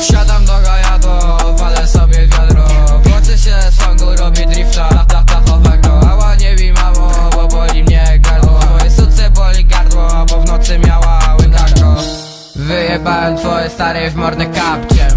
Wsiadam do gajadło, walę sobie wiadro. Włoczę się z fangu, robi drifta ta, tachowego Ała nie mi mamo, bo boli mnie gardło. Twoje suce boli gardło, bo w nocy miała łykako Wyjebałem twoje stare w mordę kapcie.